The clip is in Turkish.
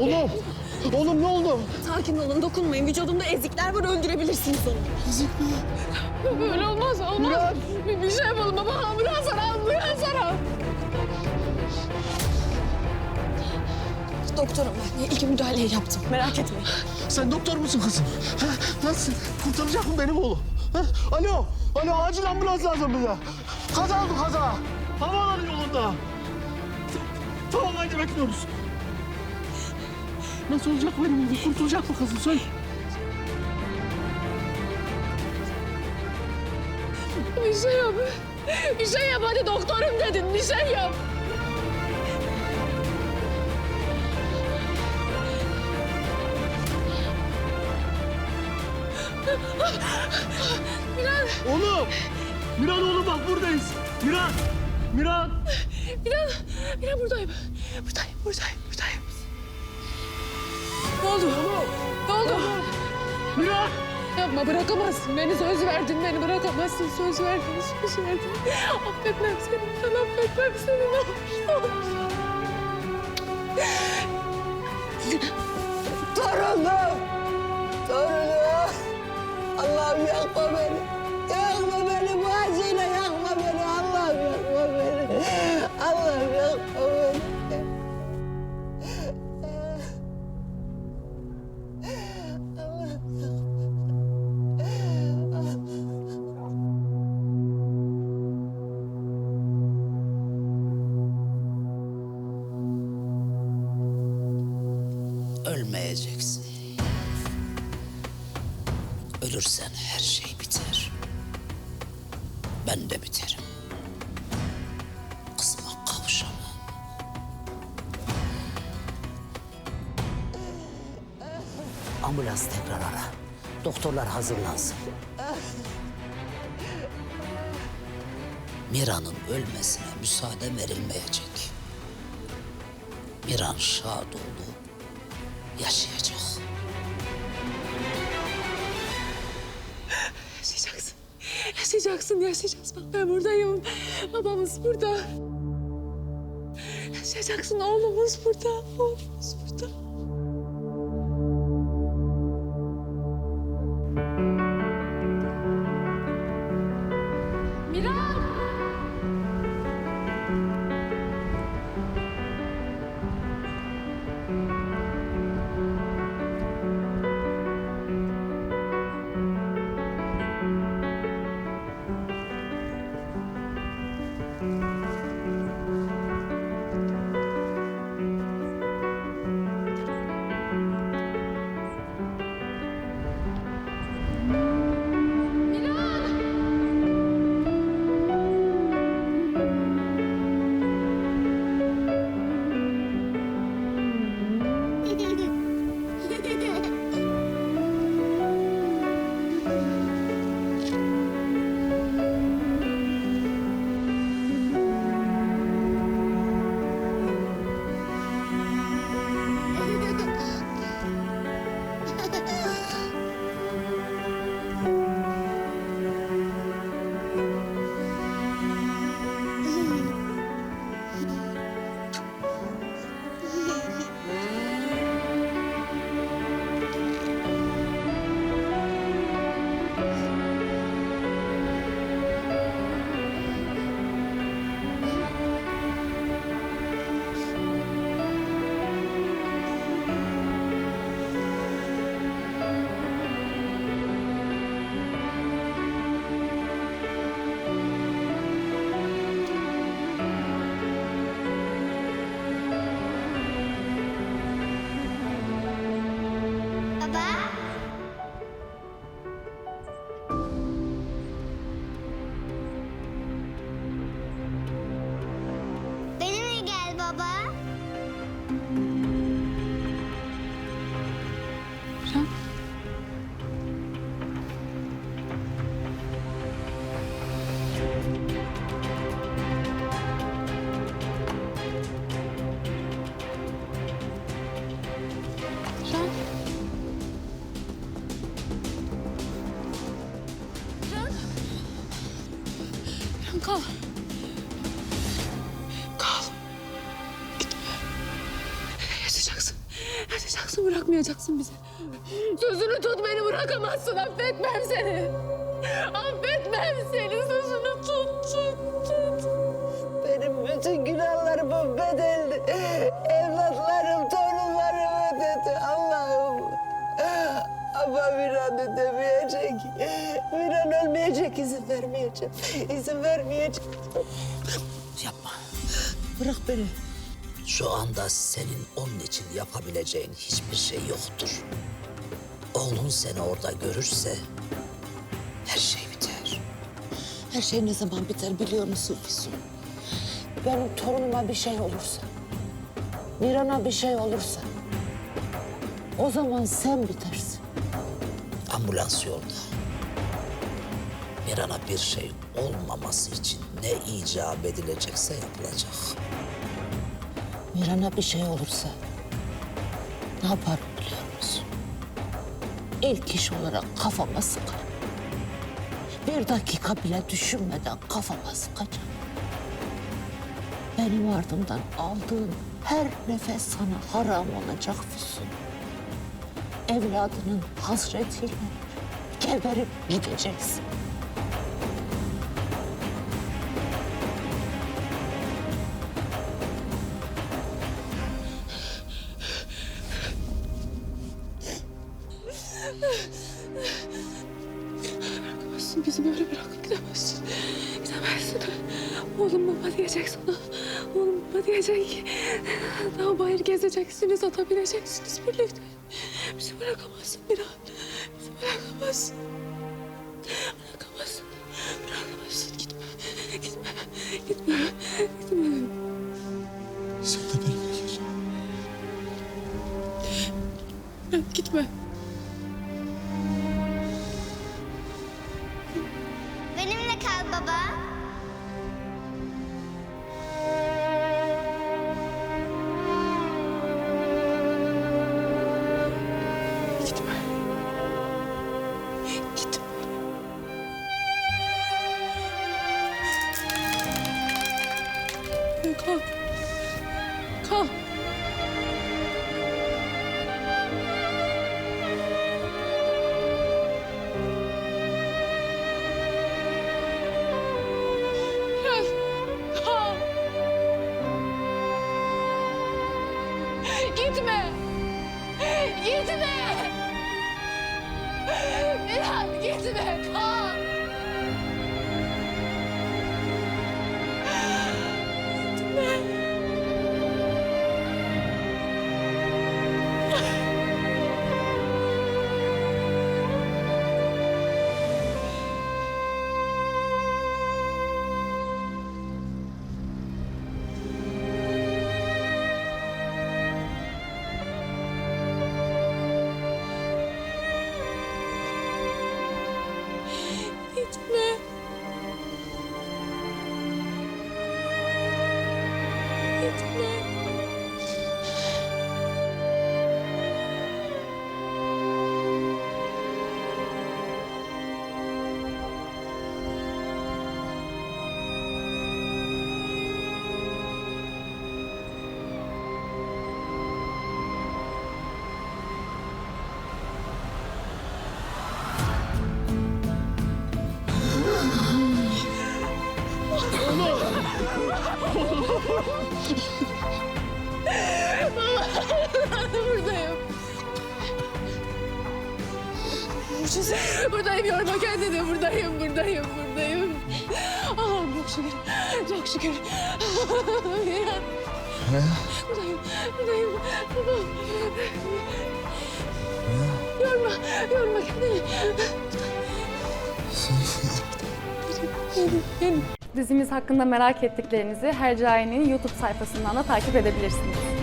Oğlum! Oğlum ne oldu? Sakin olun, dokunmayın. Vücudumda ezikler var, öldürebilirsiniz onu. Ezik mi? Böyle olmaz, olmaz. Murat! Bir, bir şey yapalım baba. Ambulans ara, ambulans ara. Doktorum ben. İlk müdahaleyi yaptım. Merak etmeyin. Sen doktor musun kızım? Ha? Nasıl? Kurtaracak mı benim oğlum? Ha? Alo! Alo acil ambulans lazım bize. Kaza oldu kaza. Havaalanı yolunda. Tamam haydi bekliyoruz. Nasıl olacak benim oğlum? Kurtulacak mı kızım? Söyle. Bir şey yap. Bir şey yap hadi doktorum dedin. Bir şey yap. Miran, Oğlum! Miran oğlum bak buradayız. Miran! Miran! Miran, Miran buradayım. Buradayım, buradayım, buradayım. Ne oldu? Ne oldu? Miran! Yapma bırakamazsın. Beni söz verdin. Beni bırakamazsın. Söz verdin. Söz verdin. Affetmem seni. Ben affetmem seni. Ne olur. Ne Ölürsen her şey biter. Ben de biterim. Kızıma kavuşamam. Ambulans tekrar ara. Doktorlar hazırlansın. Mira'nın ölmesine müsaade verilmeyecek. Miran Şadoğlu yaşayacak. Yaşayacaksın. Yaşayacağız. Bak ben buradayım. Babamız burada. Yaşayacaksın. Oğlumuz burada. Oğlumuz burada. Kal. Kal. Gitme. Yaşayacaksın. Bırakacaksın, bırakmayacaksın bizi. Sözünü tut, beni bırakamazsın. Affetmem seni. Affetmem seni. Sözünü tut, tut, tut. Benim bütün günahlarımın bedelini evlatlarım, torunlarım ödedi Allah'ım. Ama Miran ödemeyecek. Miran ölmeyecek, izin vermeyecek. İzin vermeyecek. Yapma. Bırak beni. Şu anda senin onun için yapabileceğin hiçbir şey yoktur. Oğlun seni orada görürse her şey biter. Her şey ne zaman biter biliyor musun Füsun? Benim torunuma bir şey olursa, Miran'a bir şey olursa, o zaman sen bitersin. Ambulans yolda. Miran'a bir şey olmaması için ne icap edilecekse yapılacak. Miran'a bir şey olursa ne yaparım biliyor musun? İlk iş olarak kafama sıkarım. Bir dakika bile düşünmeden kafama sıkacağım. Benim ardımdan aldığın her nefes sana haram olacak Füsun. Evladının hasretiyle geberip gideceksin. Bizi böyle bırakıp gidemezsin. Gidemezsin. Oğlum baba diyecek sana. Oğlum baba diyecek. Daha bayır gezeceksiniz, ata bineceksiniz birlikte. Bizi bırakamazsın Miran. Bizi bırakamazsın. Bırakamazsın. Bırakamazsın. Gitme. Gitme. Gitme. Gitme. Sen de benimle gel. Gitme. Gitme. Gitme. Miran gitme. Kal. Buradayım yorma kendini. Buradayım, buradayım, buradayım. Allah'ım çok şükür. Çok şükür. Miran. Buradayım, buradayım. Yorma, yorma kendini. Dizimiz hakkında merak ettiklerinizi Hercai'nin YouTube sayfasından da takip edebilirsiniz.